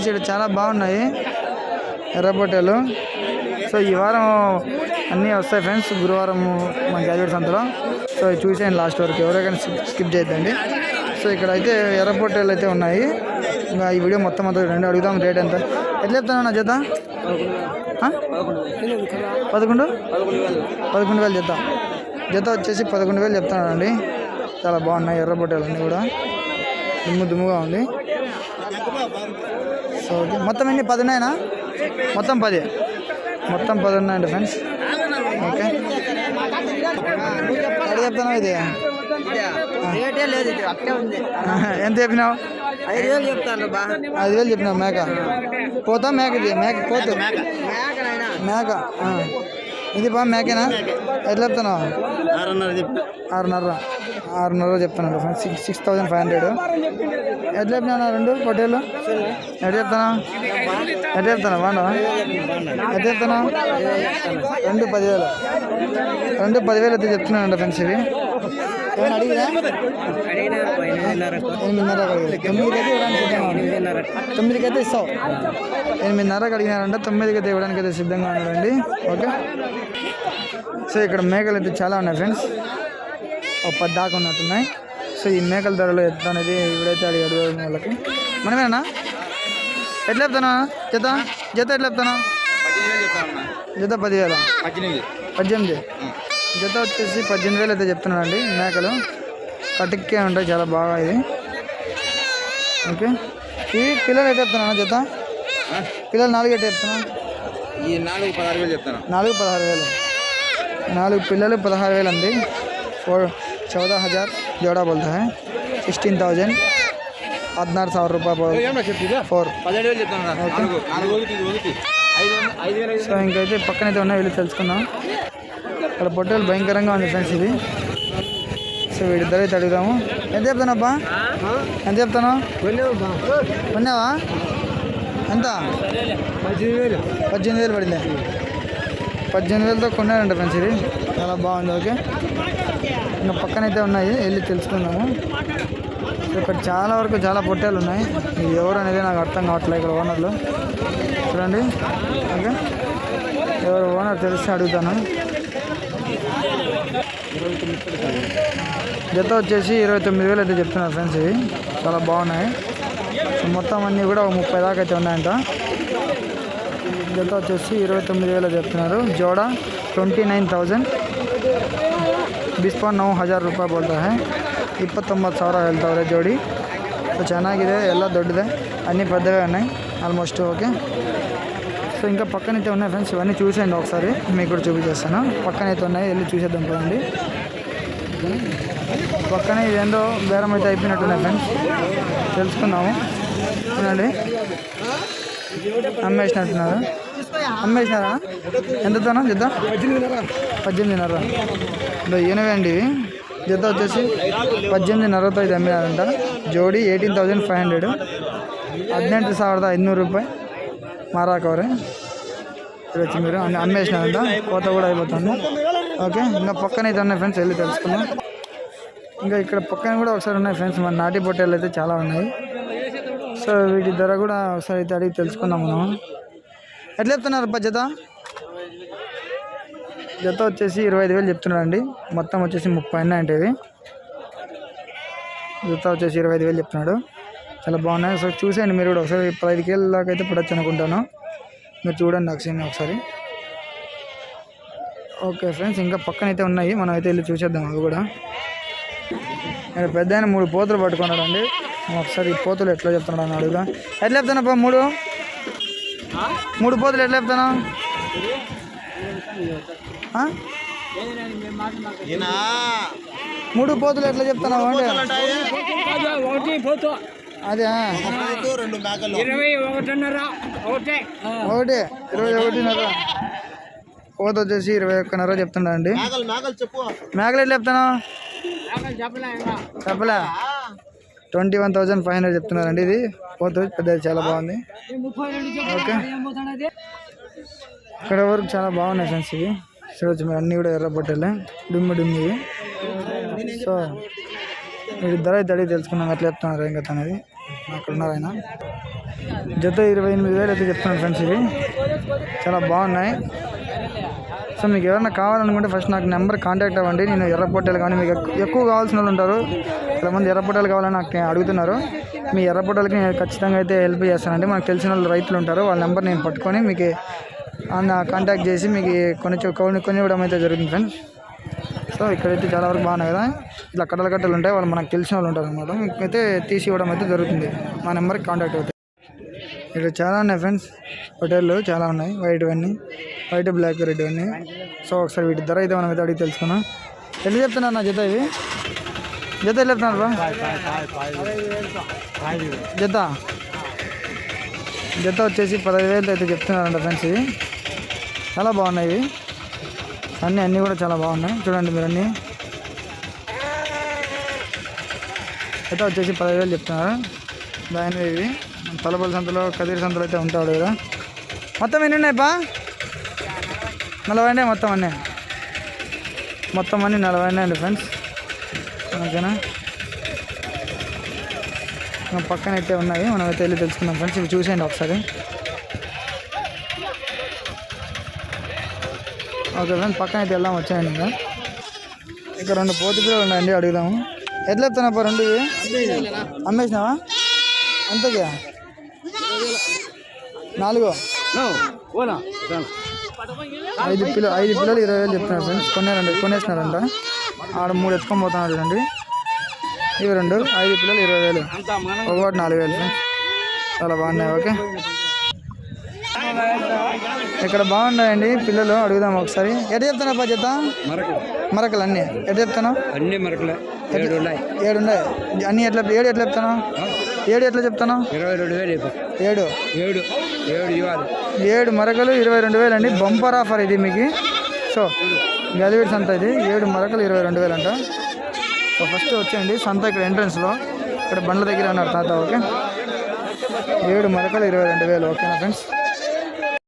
Friends ఇక్కడ చాలా బాగున్నాయి. ఎర్ర పొట్టేలు సో ఈ వారం అన్నీ వస్తాయి ఫ్రెండ్స్ గురువారం మన గ్రాడ్యుయేట్స్ అంతలో. సో చూసేయండి లాస్ట్ వరకు. ఎవరికైనా స్కిప్ చేయొద్దండి. సో ఇక్కడ అయితే ఎర్ర పొట్టేలు అయితే ఉన్నాయి. ఇంకా ఈ వీడియో మొత్తం అంతా రెండు అడుగుదాం. రేట్ ఎంత? ఎట్లా చెప్తాను నా జత ఆ? పదకొండు? పదకొండు వేలు జత జత వచ్చేసి పదకొండు వేలు చెప్తున్నానండి. చాలా బాగున్నాయి ఎర్ర పొట్టేలు అన్నీ కూడా. దుమ్ము దుమ్ముగా ఉంది. సో మొత్తం ఎన్ని? పది ఉన్నాయనా మొత్తం పది. మొత్తం పది ఉన్నాయండి ఫ్రెండ్స్. ఓకే. ఎక్కడ చెప్తాను ఇది? ఎంత చెప్పినావు? ఐదు వేలు చెప్తాను బా ఐదు వేలు చెప్పినావు మేక. పోతా మేక ఇది? మేక పోతు. మేక. ఇది బా మేకేనా? ఎట్లా చెప్తున్నావు? ఆరున్నర ఆరున్నర. ఆరున్నర friends. Six six thousand five hundred. ఎట్లా చెప్పినా రెండు పొట్టేలు ఎట్లా చెప్తానా? ఎట్లా చెప్తానా? బాగుండా ఎట్లా చెప్తానా? రెండు పదివేలు. రెండు పదివేలు అయితే చెప్తున్నానండి ఫ్రెండ్స్ ఇవి. ఏమైనా అడిగినా? ఎనిమిదిన్నర అడిగారు తొమ్మిదికి అయితే ఇవ్వడానికి తొమ్మిదికి అయితే ఇస్తావు. ఎనిమిదిన్నరకు అడిగినారంటే తొమ్మిదికి అయితే ఇవ్వడానికి అయితే సిద్ధంగా ఉన్నారండి. ఓకే? సో ఇక్కడ మేకలు అయితే చాలా ఉన్నాయి ఫ్రెండ్స్. ఒక పది దాకా ఉన్నట్టున్నాయి. ఈ మేకల ధరలు ఎంత అనేది ఇవిడైతే అడిగి అడుగుతున్న వాళ్ళకి. మనమేనా? ఎట్లా చెప్తానా? జత? జత ఎట్లా చెప్తానా? జత పదివేల? పద్దెనిమిది. జత వచ్చేసి పద్దెనిమిది వేలు అయితే చెప్తున్నానండి మేకలు. కటిక్కే ఉంటాయి చాలా బాగా ఇది. ఓకే. ఇవి పిల్లలు ఎట్లా చెప్తున్నా జత? పిల్లలు నాలుగు ఎట్లా చెప్తున్నా? ఈ నాలుగు పదహారు వేలు చెప్తాను నాలుగు పదహారు వేలు. నాలుగు పిల్లలు పదహారు వేలు అండి ఫోర్ చౌదా హజార్. జోడా బోల్తా है సిక్స్టీన్ థౌజండ్ పద్నాలుగు ಸಾವಿರ రూపాయలు ఫోర్ పదిహేడు వేలు చెప్తాను నాలుగు నాలుగు ఒకటి ఇది ఒకటి ఐదు వందలు ఐదు వేలు సో ఇంకైతే పక్కనైతే ఉన్నాయి వెళ్ళి తెలుసుకుందాం ఇక్కడ పొట్టేలు భయంకరంగా ఉంది ఫ్రెండ్స్ ఇది సో వీడిద్దరు అయితే అడుగుదాము ఎంత చెప్తాను అబ్బా ఎంత చెప్తాను కొన్నావా ఎంత పద్దెనిమిది వేలు పద్దెనిమిది వేలు పడింది పద్దెనిమిది వేలతో కొన్నారంట ఫ్రెండ్స్ ఇది చాలా బాగుంది ఓకే ఇంకా పక్కనైతే ఉన్నాయి వెళ్ళి తెలుసుకున్నాము ఇక్కడ చాలా వరకు చాలా పొట్టేలు ఉన్నాయి. ఎవరు అనేది నాకు అర్థం కావట్లేదు ఇక్కడ ఓనర్లు. చూడండి. ఓకే. ఎవరు ఓనర్ తెలిసి అడుగుతాను. జత వచ్చేసి ఇరవై తొమ్మిది వేలు అయితే చెప్తున్నారు ఫ్రెండ్స్ ఇవి. చాలా బాగున్నాయి. మొత్తం అన్నీ కూడా ఒక ముప్పై దాకా అయితే ఉన్నాయంట. జత వచ్చేసి ఇరవై తొమ్మిది వేలు చెప్తున్నారు. జోడా ట్వంటీ నైన్ థౌజండ్. ಬಿಸ್ಪಾನ್ ನಾವು ಹಜಾರ್ ರೂಪಾಯಿ ಬೋಲ್ತಾ ಹೈ ಇಪ್ಪತ್ತೊಂಬತ್ತು ಸಾವಿರ ಹೇಳ್ತಾವ್ರೆ ಜೋಡಿ ಸೊ ಚೆನ್ನಾಗಿದೆ ಎಲ್ಲ ದೊಡ್ಡದೆ అన్నీ పెద్దవే ఉన్నాయి ఆల్మోస్ట్ ఓకే సో ఇంకా పక్కనైతే ఉన్నాయి ఫ్రెండ్స్ ఇవన్నీ చూసేయండి ఒకసారి మీకు కూడా చూపించేస్తాను పక్కనైతే ఉన్నాయి వెళ్ళి చూసేద్దాం కదండి పక్కనే ఇదేందో బేరం అయితే అయిపోయినట్టున్నాయి ఫ్రెండ్స్ తెలుసుకుందాము చూడండి అమ్మేసినట్టున్నారు అమ్మేసినారా ఎంతతోనా జత పద్దెనిమిదిన్నర ఇదో ఈయనవే అండి ఇవి జత వచ్చేసి పద్దెనిమిదిన్నరతో ఇది అమ్మినారంట జోడి ఎయిటీన్ థౌజండ్ ఫైవ్ హండ్రెడ్ ಹದಿನೆಂಟು ಸಾವಿರದ ಐದುನೂರು ರೂಪಾಯಿ మారాకవరే ఇక్కడ వచ్చి మీరు అన్ని అమ్మేసినారంట కోత కూడా అయిపోతుంది ఓకే ఇంకా పక్కన అయితే ఉన్నాయి ఫ్రెండ్స్ వెళ్ళి తెలుసుకుందాం ఇంకా ఇక్కడ పక్కన కూడా ఒకసారి ఉన్నాయి ఫ్రెండ్స్ మన నాటి పొట్టేలు అయితే చాలా ఉన్నాయి సో వీటి ధర కూడా ఒకసారి అయితే అడిగి తెలుసుకుందాం మనం ఎట్లా చెప్తున్నారు అబ్బా జత? జత వచ్చేసి ఇరవై ఐదు వేలు చెప్తున్నాడండి. మొత్తం వచ్చేసి ముప్పై అంటే ఇవి జత వచ్చేసి ఇరవై ఐదు వేలు చెప్తున్నాడు. చాలా బాగున్నాయి. ఒకసారి చూసేయండి మీరు కూడా. ఒకసారి పదహైదు కేళ్ళ దాకా అయితే పడచ్చు అనుకుంటాను. మీరు చూడండి ఒకసారి ఒకసారి. ఓకే ఫ్రెండ్స్ ఇంకా పక్కన అయితే ఉన్నాయి. మనం అయితే వెళ్ళి చూసేద్దాం అవి కూడా. నేను పెద్ద మూడు పోతులు పట్టుకున్నాడు అండి ఒకసారి ఈ పోతులు ఎట్లా చెప్తున్నాడు అని అడుగుదా. ఎట్లా చెప్తానప్ప మూడు? మూడు పోతులు ఎట్లా చెప్తాను? మూడు పోతులు ఎట్లా పోతూ. అదే ఇరవై ఒకటిన్నర. ఒకటే. ఒకటి ఇరవై ఒకటిన్నర. పోత వచ్చేసి ఇరవై ఒక్కన్నర చెప్తున్నా అండి? మేకలు ఎట్లా చెప్తాను? చెప్పలే twenty one thousand five hundred చెప్తున్నారండి ఇది. పోతు పెద్దది చాలా బాగుంది. ఓకే. ఇక్కడ వరకు చాలా బాగున్నాయి ఫ్రెండ్స్ ఇవి. చూడొచ్చు మీరు అన్నీ కూడా ఎర్రబొట్టలే డుమ్మి డుమ్మి సో మీరు ధర అయితే అడిగి తెలుసుకున్నాం ఎట్లా చెప్తున్నారు ఏం కథ అనేది. అక్కడ ఉన్నారు ఆయన. జత ఇరవై ఎనిమిది వేలు అయితే చెప్తున్నాను ఫ్రెండ్స్ ఇవి. చాలా బాగున్నాయి. సో మీకు ఎవరైనా కావాలనుకుంటే ఫస్ట్ నాకు నెంబర్ కాంటాక్ట్ అవ్వండి. నేను ఎర్రపొట్టెలు కానీ మీకు ఎక్కువ కావాల్సిన వాళ్ళు ఉంటారు. చాలామంది మంది పొట్టెలు కావాలని నాకు అడుగుతున్నారు. మీ ఎర్ర నేను ఖచ్చితంగా అయితే హెల్ప్ చేస్తానండి. మనకు తెలిసిన వాళ్ళు రైతులు ఉంటారు. వాళ్ళ నెంబర్ నేను పట్టుకొని మీకు కాంటాక్ట్ చేసి మీకు కొన్ని కొన్ని కొన్ని ఇవ్వడం అయితే జరుగుతుంది ఫ్రెండ్స్ సో ఇక్కడైతే చాలా వరకు బాగున్నాయి కదా. ఇట్లా కట్టలు కట్టలు ఉంటాయి. వాళ్ళు మనకు తెలిసిన వాళ్ళు ఉంటారు అనమాట మీకు అయితే తీసి ఇవ్వడం అయితే జరుగుతుంది. మా నెంబర్కి కాంటాక్ట్ అవుతాయి ఇక్కడ చాలా ఉన్నాయి ఫ్రెండ్స్ హోటళ్ళు చాలా ఉన్నాయి. వైట్ అన్నీ వైట్ బ్లాక్ రెడ్ అన్నీ సో ఒకసారి వీటి ధర అయితే మనం అయితే అడిగి తెలుసుకున్నాం ఎట్లా చెప్తున్నారు నా జత ఇవి? జత ఎట్లా చెప్తున్నారు బా జత జత వచ్చేసి పదహైదు వేలు అయితే చెప్తున్నారంట ఫ్రెండ్స్ ఇవి చాలా బాగున్నాయి ఇవి అన్నీ అన్నీ కూడా చాలా బాగున్నాయి చూడండి మీరు అన్నీ జత వచ్చేసి పదహైదు వేలు చెప్తున్నారు దాని ఇవి తలపల్లి సంతలో కదిరి సంతలో అయితే ఉంటాడు కదా మొత్తం ఎన్ని ఉన్నాయిపా నలభై ఉన్నాయి మొత్తం అన్నీ మొత్తం అన్నీ నలభై ఉన్నాయండి ఫ్రెండ్స్ ఓకేనా పక్కన అయితే ఉన్నాయి. మనం అయితే వెళ్ళి తెలుసుకుందాం ఫ్రెండ్స్. ఇవి చూసేయండి ఒకసారి. ఓకే ఫ్రెండ్స్ పక్కన అయితే వెళ్దాం వచ్చాయండి ఇంకా. ఇక్కడ రెండు పోతు పిల్లలు ఉన్నాయండి అడుగుదాము. ఎట్లా చెప్తున్నా రెండు అమ్మేసినావా? అంతకే? నాలుగో? ఐదు పిల్లలు ఐదు పిల్లలు ఇరవై వేలు చెప్తున్నారు ఫ్రెండ్స్. కొన్నారండి కొనేసినారంట. ఆడ మూడు ఎత్తుకొని పోతున్నారు చూడండి. ఇవి రెండు ఐదు పిల్లలు ఇరవై వేలు. ఒకటి నాలుగు వేలు చాలా బాగున్నాయి ఓకే? ఇక్కడ బాగున్నాయండి పిల్లలు అడుగుదాం ఒకసారి. ఎట్లా చెప్తున్నా చెత్త మరకలు. మరకలు అన్నీ. ఎట్లా చెప్తాను? అన్ని మరకలే. ఏడు ఉన్నాయి. ఏడు ఉన్నాయి. అన్నీ ఎట్లా ఏడు ఎట్లా చెప్తాను? ఏడు ఎట్లా చెప్తాను? ఇరవై రెండు వేలు ఏడు. ఏడు. ఏడు ఏడు మరకలు ఇరవై రెండు వేలు అండి. బంపర్ ఆఫర్ ఇది మీకు. సో గలివిడి సంత ఇది. ఏడు మరకలు ఇరవై రెండు వేలు అంట సో ఫస్ట్ వచ్చేయండి. సంత ఇక్కడ ఎంట్రన్స్లో ఇక్కడ బండ్ల దగ్గర అన్నారు తాత ఓకే ఏడు మరకలు ఇరవై రెండు వేలు. ఓకేనా ఫ్రెండ్స్